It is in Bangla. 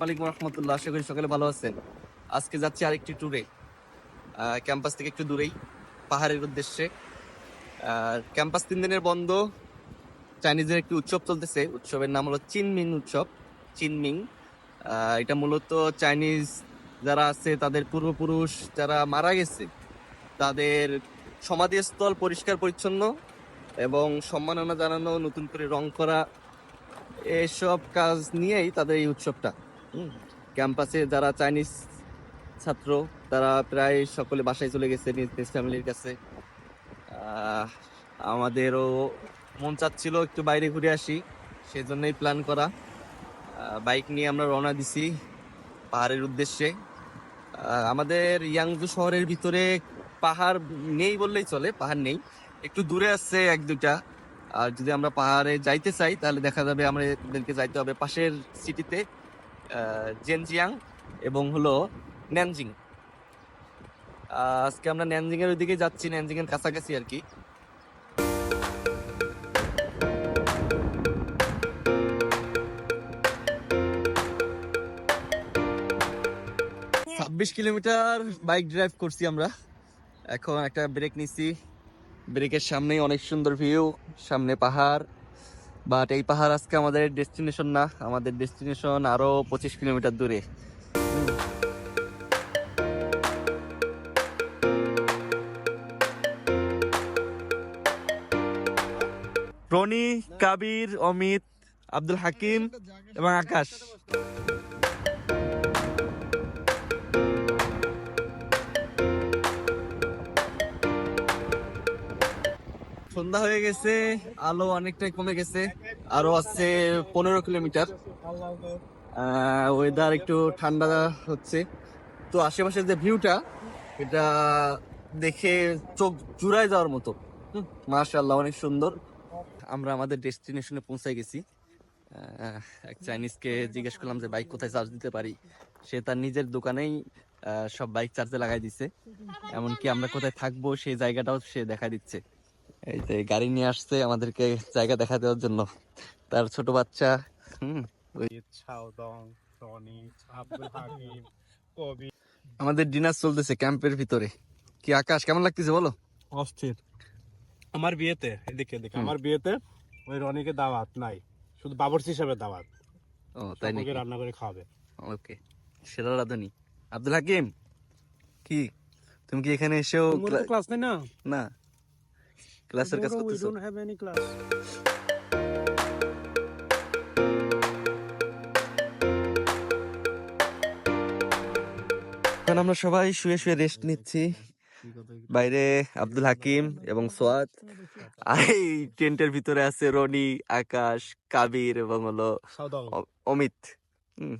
আলাইকুম রহমতুল্লাহ, আশা করি সকালে ভালো আছেন। আজকে যাচ্ছি আরেকটি ট্যুরে ক্যাম্পাস থেকে একটু দূরেই, পাহাড়ের উদ্দেশ্যে। আর ক্যাম্পাস তিন দিনের বন্ধ। চাইনিজের একটি উৎসব চলতেছে। উৎসবের নাম হলো চিনমিং উৎসব। চিনমিং এটা মূলত চাইনিজ যারা আছে, তাদের পূর্বপুরুষ যারা মারা গেছে, তাদের সমাধিস্থল পরিষ্কার পরিচ্ছন্ন এবং সম্মাননা জানানো, নতুন করে রং করা, এসব কাজ নিয়েই তাদের এই উৎসবটা। ক্যাম্পাসে যারা চাইনিজ ছাত্র, তারা প্রায় সকলে বাসায় চলে গেছে নিজ নিজ ফ্যামিলির কাছে। আমাদেরও মন চাচ্ছিল একটু বাইরে ঘুরে আসি, সেজন্যই প্ল্যান করা। বাইক নিয়ে আমরা রওনা দিছি পাহাড়ের উদ্দেশ্যে। আমাদের ইয়াংজু শহরের ভিতরে পাহাড় নেই বললেই চলে, পাহাড় নেই। একটু দূরে আছে এক দুটা আর যদি আমরা পাহাড়ে যাইতে চাই, তাহলে দেখা যাবে আমাদেরকে যাইতে হবে পাশের সিটিতে জেনজিয়াং এবং হলো ন্যানজিং। আজকে আমরা ন্যানজিং এর ওইদিকে যাচ্ছি ন্যানজিং এর কাছাকাছি আর কি। ছাব্বিশ কিলোমিটার বাইক ড্রাইভ করছি আমরা। এখন একটা ব্রেক নিছি। ব্রেকের সামনেই অনেক সুন্দর ভিউ, সামনে পাহাড়। বাট এই পাহাড় আজকে আমাদের ডেস্টিনেশন না। আমাদের ডেস্টিনেশন আরও পঁচিশ কিলোমিটার দূরে। রনি, কাবির, অমিত, আব্দুল হাকিম এবং আকাশ। সন্ধ্যা হয়ে গেছে, আলো অনেকটাই কমে গেছে, আরও আছে পনেরো কিলোমিটার। ওয়েদার একটু ঠান্ডা হচ্ছে। তো আশেপাশের যে ভিউটা এটা দেখে চোখ জুড়ায় যাওয়ার মতো। মার্শাল্লাহ অনেক সুন্দর। আমরা আমাদের ডেস্টিনেশনে পৌঁছে গেছি। এক চাইনিজকে জিজ্ঞেস করলাম যে বাইক কোথায় চার্জ দিতে পারি? সে তার নিজের দোকানেই সব বাইক চার্জে লাগাই দিচ্ছে এমনকি আমরা কোথায় থাকব, সেই জায়গাটাও সে দেখা দিচ্ছে। এই যে গাড়ি নিয়ে আসছে আমাদেরকে জায়গা দেখা দেওয়ার জন্য। তার ছোট বাচ্চা হুম আমাদের ডিনার চলতেছে ক্যাম্পের ভিতরে। কি আকাশ কেমন লাগতেছে বলো? অস্থির। আমার বিয়েতে এদিকে এদিকে। আমার বিয়েতে ওই রনিকে দাওয়াত নাই। শুধু বাবরচি হিসাবে দাওয়াত। ও তাই নাকি? রান্না করে খাওয়াবে। ওকে সেরা রাধুনি। আব্দুল হাকিম কি? তুমি কি এখানে এসেও ক্লাস নেই না? না। ক্লাসের কাজ করতেছো ডোন্ট হ্যাভ এনি ক্লাস এখন আমরা সবাই শুয়ে শুয়ে রেস্ট নিচ্ছি। বাইরে আব্দুল হাকিম এবং সোয়াদ। আর এই টেন্টের ভিতরে আছে রনি আকাশ কাবির এবং হলো অমিত। হুম।